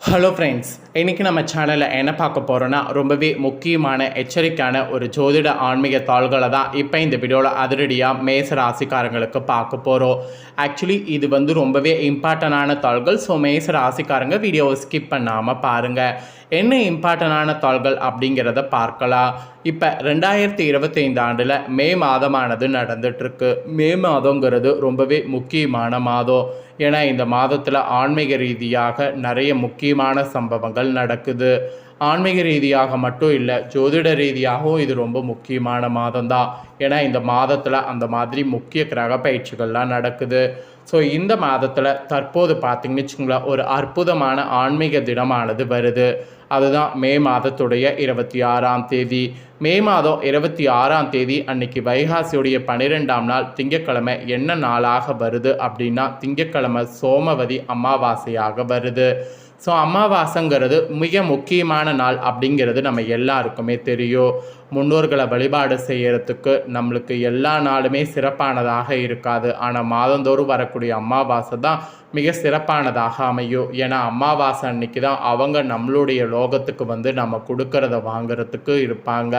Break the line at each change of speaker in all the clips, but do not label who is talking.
Hello friends இன்றைக்கி நம்ம சேனலில் என்ன பார்க்க போகிறோன்னா ரொம்பவே முக்கியமான எச்சரிக்கையான ஒரு ஜோதிட ஆன்மீக தாள்களை தான் இப்போ இந்த வீடியோவில் அதிரடியாக மேச ராசிக்காரங்களுக்கு பார்க்க போகிறோம் ஆக்சுவலி இது வந்து ரொம்பவே இம்பார்ட்டண்டான தாள்கள். ஸோ மேச ராசிக்காரங்க வீடியோவை ஸ்கிப் பண்ணாமல் பாருங்கள் என்ன இம்பார்ட்டண்டான தாள்கள் அப்படிங்கிறத பார்க்கலாம். இப்போ ரெண்டாயிரத்தி இருபத்தைந்து ஆண்டில் மே மாதமானது நடந்துட்டுருக்கு. மே மாதங்கிறது ரொம்பவே முக்கியமான மாதம். ஏன்னா இந்த மாதத்தில் ஆன்மீக ரீதியாக நிறைய முக்கியமான சம்பவங்கள் நடக்குது. ஆன்மீக ரீதியாக மட்டும் இல்லை ஜோதிட ரீதியாகவும் இது ரொம்ப முக்கியமான மாதம்தான். ஏன்னா இந்த மாதத்தில் அந்த மாதிரி முக்கிய கிரக பயிற்சிகள்லாம் நடக்குது. ஸோ இந்த மாதத்தில் தற்போது பார்த்திங்கன்னு வச்சுங்களேன் ஒரு அற்புதமான ஆன்மீக தினமானது வருது. அதுதான் மே மாதத்துடைய இருபத்தி ஆறாம் தேதி. மே மாதம் இருபத்தி ஆறாம் தேதி அன்னைக்கு வைகாசியுடைய பன்னிரெண்டாம் நாள் திங்கட்கிழமை என்ன நாளாக வருது அப்படின்னா திங்கக்கிழமை சோமவதி அமாவாசையாக வருது. ஸோ அமாவாசைங்கிறது மிக முக்கியமான நாள் அப்படிங்கிறது நம்ம எல்லாருக்குமே தெரியும். முன்னோர்களை வழிபாடு செய்கிறதுக்கு நம்மளுக்கு எல்லா நாளுமே சிறப்பானதாக இருக்காது. ஆனால் மாதந்தோறும் வரக்கூடிய அமாவாசை தான் மிக சிறப்பானதாக அமையும். ஏன்னா அமாவாசை அன்னைக்கு தான் அவங்க நம்மளுடைய லோகத்துக்கு வந்து நம்ம கொடுக்கறத வாங்கிறதுக்கு இருப்பாங்க.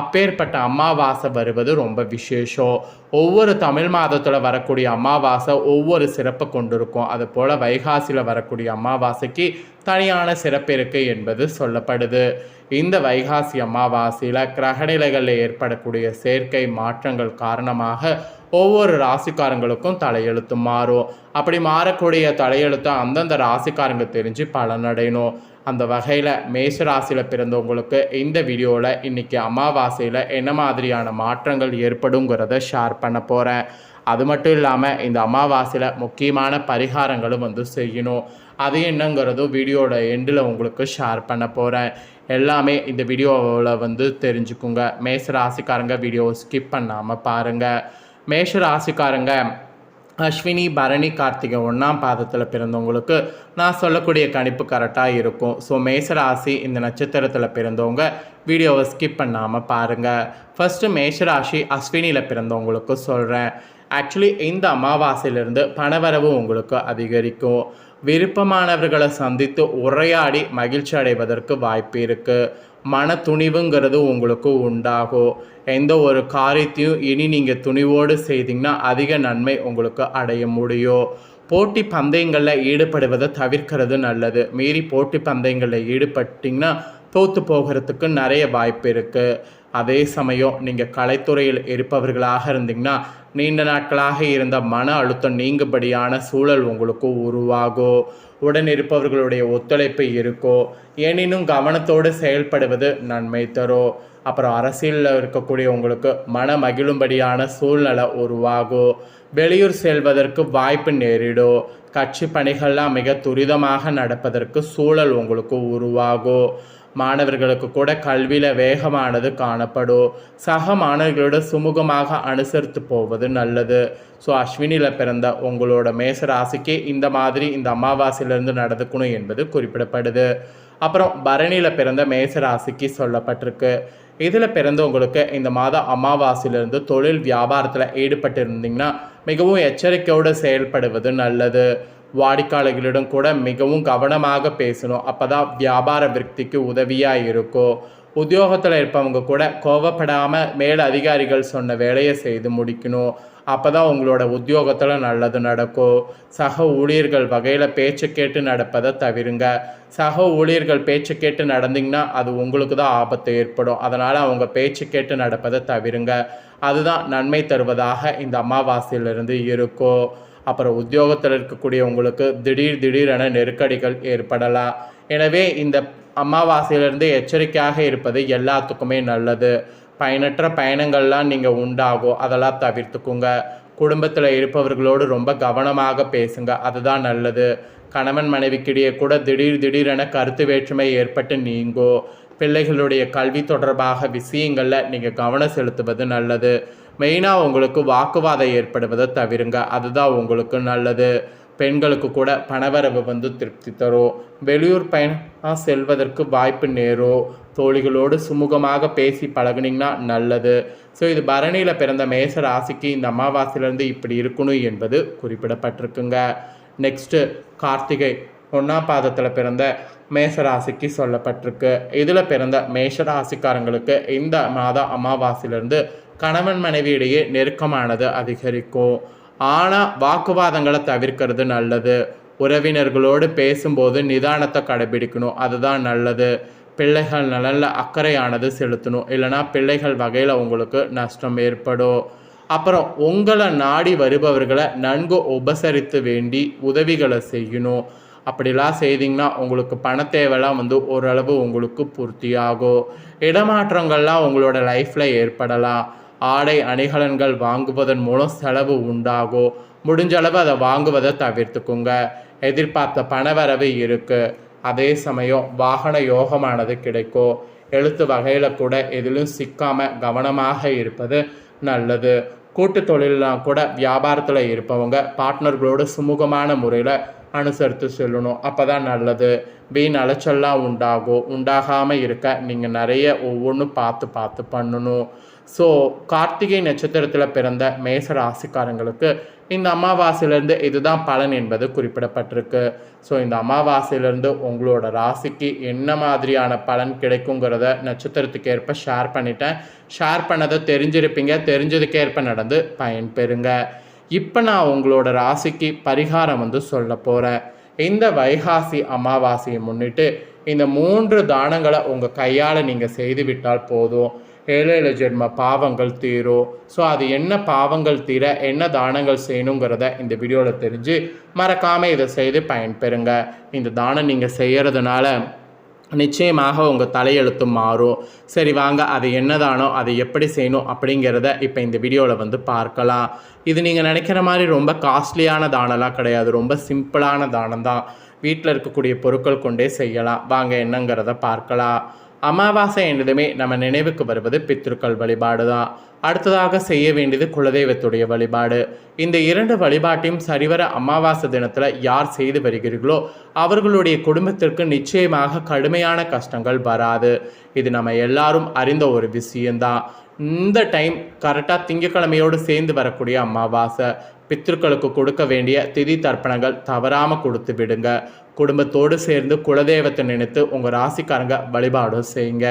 அப்பேற்பட்ட அமாவாசை வருவது ரொம்ப விசேஷம். ஒவ்வொரு தமிழ் மாதத்தில் வரக்கூடிய அமாவாசை ஒவ்வொரு சிறப்பை கொண்டிருக்கும். அது போல் வைகாசியில் வரக்கூடிய அமாவாசைக்கு தனியான சிறப்பு இருக்குது என்பது சொல்லப்படுது. இந்த வைகாசி அமாவாசையில் கிரகநிலைகளில் ஏற்படக்கூடிய சேர்க்கை மாற்றங்கள் காரணமாக ஒவ்வொரு ராசிக்காரங்களுக்கும் தலையெழுத்து மாறும். அப்படி மாறக்கூடிய தலையெழுத்தை அந்தந்த ராசிக்காரங்க தெரிஞ்சு பலனடையணும். அந்த வகையில் மேஷராசியில் பிறந்தவங்களுக்கு இந்த வீடியோவில் இன்றைக்கி அமாவாசையில் என்ன மாதிரியான மாற்றங்கள் ஏற்படுங்கிறத ஷேர் பண்ண போகிறேன் அது மட்டும் இல்லாமல் இந்த அமாவாசையில் முக்கியமான பரிகாரங்களும் வந்து செய்யணும். அது என்னங்கிறதும் வீடியோட எண்டில் உங்களுக்கு ஷேர் பண்ண போகிறேன் எல்லாமே இந்த வீடியோவில் வந்து தெரிஞ்சுக்குங்க. மேஷ ராசிக்காரங்க வீடியோ ஸ்கிப் பண்ணாமல் பாருங்கள் மேஷ ராசிக்காரங்க அஸ்வினி பரணி கார்த்திகை ஒன்றாம் பாதத்தில் பிறந்தவங்களுக்கு நான் சொல்லக்கூடிய கணிப்பு கரெக்டாக இருக்கும். ஸோ மேஷராசி இந்த நட்சத்திரத்தில் பிறந்தவங்க வீடியோவை ஸ்கிப் பண்ணாமல் பாருங்கள் ஃபஸ்ட்டு மேஷராசி அஸ்வினியில் பிறந்தவங்களுக்கு சொல்கிறேன் ஆக்சுவலி இந்த அமாவாசையிலிருந்து பணவரவு உங்களுக்கு அதிகரிக்கும். விருப்பமானவர்களை சந்தித்து உரையாடி மகிழ்ச்சி அடைவதற்கு வாய்ப்பு இருக்குது மன துணிவுங்கிறது உங்களுக்கு உண்டாகும் எந்த ஒரு காரியத்தையும் இனி நீங்கள் துணிவோடு செய்தீங்கன்னா அதிக நன்மை உங்களுக்கு அடைய முடியும் போட்டி பந்தயங்களில் ஈடுபடுவதை தவிர்க்கிறது நல்லது. மீறி போட்டி பந்தயங்களில் ஈடுபட்டிங்கன்னா தோற்று போகிறதுக்கு நிறைய வாய்ப்பு இருக்குது அதே சமயம் நீங்கள் கலைத்துறையில் இருப்பவர்களாக இருந்தீங்கன்னா நீண்ட நாட்களாக இருந்த மன அழுத்தம் நீங்கும்படியான சூழல் உங்களுக்கு உருவாகும் உடன் இருப்பவர்களுடைய ஒத்துழைப்பு இருக்கோ எனினும் கவனத்தோடு செயல்படுவது நன்மை தரும் அப்புறம் அரசியலில் இருக்கக்கூடிய உங்களுக்கு மன மகிழும்படியான சூழ்நிலை உருவாகும் வெளியூர் செல்வதற்கு வாய்ப்பு நேரிடும் கட்சி பணிகள்லாம் மிக துரிதமாக நடப்பதற்கு சூழல் உங்களுக்கு உருவாகும் மாணவர்களுக்கு கூட கல்வியில் வேகமானது காணப்படும். சக மாணவர்களோட சுமூகமாக அனுசரித்து போவது நல்லது. ஸோ அஸ்வினியில் பிறந்த உங்களோட மேச ராசிக்கு இந்த மாதிரி இந்த அமாவாசையிலேருந்து நடந்துக்கணும் என்பது குறிப்பிடப்படுது. அப்புறம் பரணியில் பிறந்த மேச ராசிக்கு சொல்லப்பட்டிருக்கு. இதில் பிறந்தவங்களுக்கு இந்த மாதம் அமாவாசையிலிருந்து தொழில் வியாபாரத்தில் ஈடுபட்டு இருந்தீங்கன்னா மிகவும் எச்சரிக்கையோடு செயல்படுவது நல்லது. வாடிக்கையாளர்களிடம் கூட மிகவும் கவனமாக பேசணும். அப்போ தான் வியாபார விருத்திக்கு உதவியாக இருக்கும். உத்தியோகத்தில் இருப்பவங்க கூட கோவப்படாமல் மேல் அதிகாரிகள் சொன்ன வேலையை செய்து முடிக்கணும். அப்போ தான் உங்களோட உத்தியோகத்தில் நல்லது நடக்கும். சக ஊழியர்கள் வகையில் பேச்சு கேட்டு நடப்பதை தவிருங்க. சக ஊழியர்கள் பேச்சு கேட்டு நடந்தீங்கன்னா அது உங்களுக்கு தான் ஆபத்து ஏற்படும். அதனால் அவங்க பேச்சு கேட்டு நடப்பதை தவிருங்க. அதுதான் நன்மை தருவதாக இந்த அமாவாசையிலிருந்து இருக்கும். அப்புறம் உத்தியோகத்தில் இருக்கக்கூடியவங்களுக்கு திடீர் திடீரென நெருக்கடிகள் ஏற்படலாம். எனவே இந்த அமாவாசையிலிருந்து எச்சரிக்கையாக இருப்பது எல்லாத்துக்குமே நல்லது. பயனற்ற பயணங்கள்லாம் நீங்கள் உண்டாகும் அதெல்லாம் தவிர்த்துக்குங்க. குடும்பத்தில் இருப்பவர்களோடு ரொம்ப கவனமாக பேசுங்க அதுதான் நல்லது. கணவன் மனைவிக்கிடையே கூட திடீர் திடீரென கருத்து வேற்றுமை ஏற்பட்டு நீங்கோ பிள்ளைகளுடைய கல்வி தொடர்பாக விஷயங்களில் நீங்கள் கவனம் செலுத்துவது நல்லது. மெயினாக உங்களுக்கு வாக்குவாதம் ஏற்படுவதை தவிருங்க. அதுதான் உங்களுக்கு நல்லது. பெண்களுக்கு கூட பணவரவு வந்து திருப்தி தரும். வெளியூர் பயணம் செல்வதற்கு வாய்ப்பு நேரும் தோழிகளோடு சுமூகமாக பேசி பழகுனீங்கன்னா நல்லது. ஸோ இது பரணியில் பிறந்த மேச ராசிக்கு இந்த அமாவாசையிலேருந்து இப்படி இருக்கணும் என்பது குறிப்பிடப்பட்டிருக்குங்க. நெக்ஸ்ட்டு கார்த்திகை ஒன்றாம் பாதத்தில் பிறந்த மேஷராசிக்கு சொல்லப்பட்டிருக்கு. இதில் பிறந்த மேஷராசிக்காரங்களுக்கு இந்த மாத அமாவாசையிலேருந்து கணவன் மனைவி இடையே நெருக்கமானது அதிகரிக்கும். ஆனால் வாக்குவாதங்களை தவிர்க்கிறது நல்லது. உறவினர்களோடு பேசும்போது நிதானத்தை கடைபிடிக்கணும். அதுதான் நல்லது. பிள்ளைகள் நலனில் அக்கறையானது செலுத்தணும். இல்லைனா பிள்ளைகள் வகையில் உங்களுக்கு நஷ்டம் ஏற்படும். அப்புறம் உங்களை நாடி வருபவர்களை நன்கு உபசரித்து வேண்டி உதவிகளை செய்யணும். அப்படிலாம் செய்தீங்கன்னா உங்களுக்கு பண தேவைலாம் வந்து ஓரளவு உங்களுக்கு பூர்த்தியாகும். இடமாற்றங்கள்லாம் உங்களோட லைஃப்பில் ஏற்படலாம். ஆடை அணிகலன்கள் வாங்குவதன் மூலம் செலவு உண்டாகும் முடிஞ்ச அளவு அதை வாங்குவதை தவிர்த்துக்குங்க. எதிர்பார்த்த பணவரவு இருக்குது அதே சமயம் வாகன யோகமானது கிடைக்கும் எழுத்து வகையில் கூட எதிலும் சிக்காமல் கவனமாக இருப்பது நல்லது. கூட்டு தொழிலெலாம் கூட வியாபாரத்தில் இருப்பவங்க பார்ட்னர்களோடு சுமூகமான முறையில் அனுசரித்து செல்லணும். அப்போ தான் நல்லது. வீண் அலைச்சல்லாம் உண்டாகும் உண்டாகாமல் இருக்க நீங்கள் நிறைய ஒவ்வொன்றும் பார்த்து பார்த்து பண்ணணும். ஸோ கார்த்திகை நட்சத்திரத்தில் பிறந்த மேச ராசிக்காரங்களுக்கு இந்த அமாவாசையிலேருந்து இதுதான் பலன் என்பது குறிப்பிடப்பட்டிருக்கு. ஸோ இந்த அமாவாசையிலேருந்து உங்களோட ராசிக்கு என்ன மாதிரியான பலன் கிடைக்குங்கிறத நட்சத்திரத்துக்கு ஏற்ப ஷேர் பண்ணிட்டேன். ஷேர் பண்ணதை தெரிஞ்சிருப்பீங்க. தெரிஞ்சதுக்கேற்ப நடந்து பயன்பெறுங்க இப்போ நான் உங்களோட ராசிக்கு பரிகாரம் வந்து சொல்ல போகிறேன் இந்த வைகாசி அமாவாசையை முன்னிட்டு இந்த மூன்று தானங்களை உங்கள் கையால் நீங்கள் செய்துவிட்டால் போதும். ஏழு ஜென்ம பாவங்கள் தீரும் ஸோ அது என்ன பாவங்கள் தீர என்ன தானங்கள் செய்யணுங்கிறத இந்த வீடியோவில் தெரிஞ்சு மறக்காமல் இதை செய்து பயன்பெறுங்க. இந்த தானம் நீங்கள் செய்கிறதுனால நிச்சயமாக உங்கள் தலையெழுத்து மாறும். சரி வாங்க அது என்னதானோ அதை எப்படி செய்யணும் அப்படிங்கிறத இப்போ இந்த வீடியோவில் வந்து பார்க்கலாம். இது நீங்கள் நினைக்கிற மாதிரி ரொம்ப காஸ்ட்லியான தானம்லாம் கிடையாது. ரொம்ப சிம்பிளான தானம் தான் வீட்டில் இருக்கக்கூடிய பொருட்கள் கொண்டே செய்யலாம். வாங்க என்னங்கிறத பார்க்கலாம். அமாவாசை என்றதுமே நம்ம நினைவுக்கு வருவது பித்ருக்கள் வழிபாடு தான் அடுத்ததாக செய்ய வேண்டியது குலதெய்வத்துடைய வழிபாடு. இந்த இரண்டு வழிபாட்டையும் சரிவர அமாவாசை தினத்தில் யார் செய்து வருகிறீர்களோ அவர்களுடைய குடும்பத்திற்கு நிச்சயமாக கடுமையான கஷ்டங்கள் வராது. இது நம்ம எல்லாரும் அறிந்த ஒரு விஷயம்தான். இந்த டைம் கரெக்டாக திங்கக்கிழமையோடு சேர்ந்து வரக்கூடிய அமாவாசை பித்ருக்களுக்கு கொடுக்க வேண்டிய திதி தர்ப்பணங்கள் தவறாமல் கொடுத்து விடுங்க. குடும்பத்தோடு சேர்ந்து குலதெய்வத்தை நினைத்து உங்கள் ராசிக்காரங்க வழிபாடும் செய்யுங்க.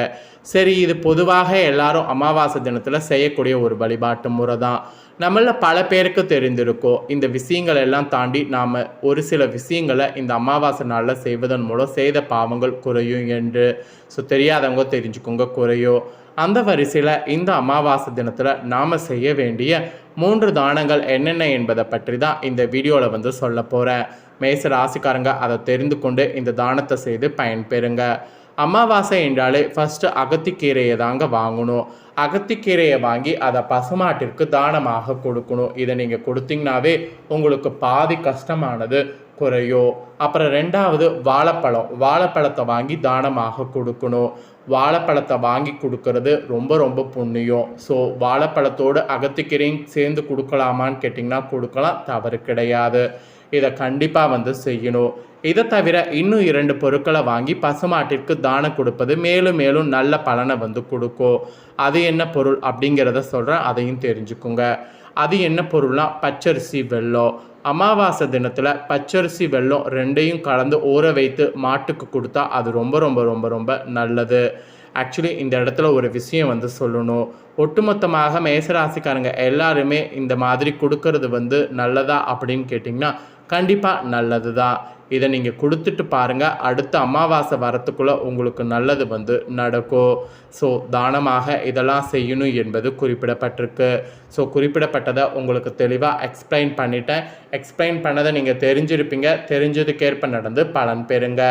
சரி இது பொதுவாக எல்லாரும் அமாவாசை தினத்தில் செய்யக்கூடிய ஒரு வழிபாட்டு முறை தான் நம்மள பல பேருக்கு தெரிந்திருக்கோ இந்த விஷயங்கள் எல்லாம் தாண்டி நாம் ஒரு சில விஷயங்களை இந்த அமாவாசை நாளில் செய்வதன் மூலம் செய்த பாவங்கள் குறையும் என்று ஸோ தெரியாதவங்க தெரிஞ்சுக்கோங்க குறையும் அந்த வரிசையில் இந்த அமாவாசை தினத்தில் நாம் செய்ய வேண்டிய மூன்று தானங்கள் என்னென்ன என்பதை பற்றி தான் இந்த வீடியோவில் வந்து சொல்ல போகிறேன் மேச ராசிக்காரங்க அதை தெரிந்து கொண்டு இந்த தானத்தை செய்து பயன்பெறுங்க. அமாவாசை என்றாலே ஃபஸ்ட்டு அகத்திக்கீரையை தாங்க வாங்கணும். அகத்திக்கீரையை வாங்கி அதை பசுமாட்டிற்கு தானமாக கொடுக்கணும். இதை நீங்கள் கொடுத்தீங்கனாவே உங்களுக்கு பாதி கஷ்டமானது குறையும் அப்புறம் ரெண்டாவது வாழைப்பழம். வாழைப்பழத்தை வாங்கி தானமாக கொடுக்கணும். வாழைப்பழத்தை வாங்கி கொடுக்கறது ரொம்ப ரொம்ப புண்ணியம். ஸோ வாழைப்பழத்தோடு அகத்திக்கீரையும் சேர்ந்து கொடுக்கலாமான்னு கேட்டிங்கன்னா கொடுக்கலாம். தவறு கிடையாது. இதை கண்டிப்பாக வந்து செய்யணும். இதை தவிர இன்னும் இரண்டு பொருட்களை வாங்கி பசுமாட்டிற்கு தானம் கொடுப்பது மேலும் மேலும் நல்ல பலனை வந்து கொடுக்கும். அது என்ன பொருள் அப்படிங்கிறத சொல்கிறேன் அதையும் தெரிஞ்சுக்குங்க. அது என்ன பொருள்னா பச்சரிசி வெல்லம். அமாவாசை தினத்தில் பச்சரிசி வெல்லம் ரெண்டையும் கலந்து ஊற வைத்து மாட்டுக்கு கொடுத்தா அது ரொம்ப ரொம்ப ரொம்ப ரொம்ப நல்லது. ஆக்சுவலி இந்த இடத்துல ஒரு விஷயம் வந்து சொல்லணும். ஒட்டுமொத்தமாக மேசராசிக்காரங்க எல்லாருமே இந்த மாதிரி கொடுக்கறது வந்து நல்லதா அப்படின்னு கேட்டிங்கன்னா கண்டிப்பாக நல்லது தான் இதை நீங்கள் கொடுத்துட்டு பாருங்கள் அடுத்த அமாவாசை வரத்துக்குள்ளே உங்களுக்கு நல்லது வந்து நடக்கும். ஸோ தானமாக இதெல்லாம் செய்யணும் என்பது குறிப்பிடப்பட்டிருக்கு. ஸோ குறிப்பிடப்பட்டதை உங்களுக்கு தெளிவாக எக்ஸ்பிளைன் பண்ணிட்டேன். எக்ஸ்பிளைன் பண்ணதை நீங்கள் தெரிஞ்சிருப்பீங்க. தெரிஞ்சதுக்கேற்ப நடந்து பலன் பெறுங்க.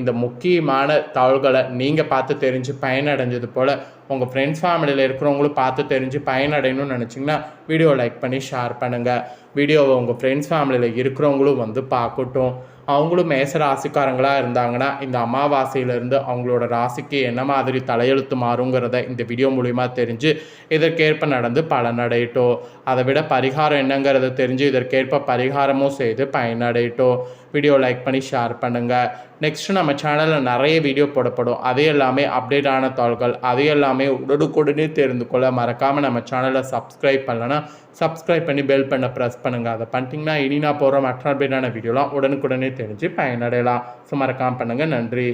இந்த முக்கியமான தகவல்களை நீங்கள் பார்த்து தெரிஞ்சு பயனடைஞ்சது போல் உங்கள் ஃப்ரெண்ட்ஸ் ஃபேமிலியில் இருக்கிறவங்களும் பார்த்து தெரிஞ்சு பயனடையணும்னு நினச்சிங்கன்னா வீடியோ லைக் பண்ணி ஷேர் பண்ணுங்கள் வீடியோவை உங்கள் ஃப்ரெண்ட்ஸ் ஃபேமிலியில் இருக்கிறவங்களும் வந்து பார்க்கட்டும். அவங்களும் மேச ராசிக்காரங்களாக இருந்தாங்கன்னா இந்த அமாவாசையிலேருந்து அவங்களோட ராசிக்கு என்ன மாதிரி தலையெழுத்து மாறுங்கிறத இந்த வீடியோ மூலிமா தெரிஞ்சு இதற்கேற்ப நடந்து பலனடையட்டும். அதை விட பரிகாரம் என்னங்கிறத தெரிஞ்சு இதற்கேற்ப பரிகாரமும் செய்து பயனடையட்டும். வீடியோ லைக் பண்ணி ஷேர் பண்ணுங்கள் நெக்ஸ்ட்டு நம்ம சேனலில் நிறைய வீடியோ போடப்படும். அது எல்லாமே அப்டேட்டான தாள்கள். அது எல்லாமே உடனுக்குடனே தெரிந்து கொள்ள மறக்காமல் நம்ம சேனலை சப்ஸ்கிரைப் பண்ணலன்னா சப்ஸ்கிரைப் பண்ணி பெல் பண்ண ப்ரெஸ் பண்ணுங்கள் அதை பண்ணிட்டீங்கன்னா இனி நான் போகிற மற்ற அப்டேட்டான வீடியோலாம் உடனுக்குடனே தெரிஞ்சு பயனடையலாம். ஸோ மறக்காமல் பண்ணுங்கள் நன்றி.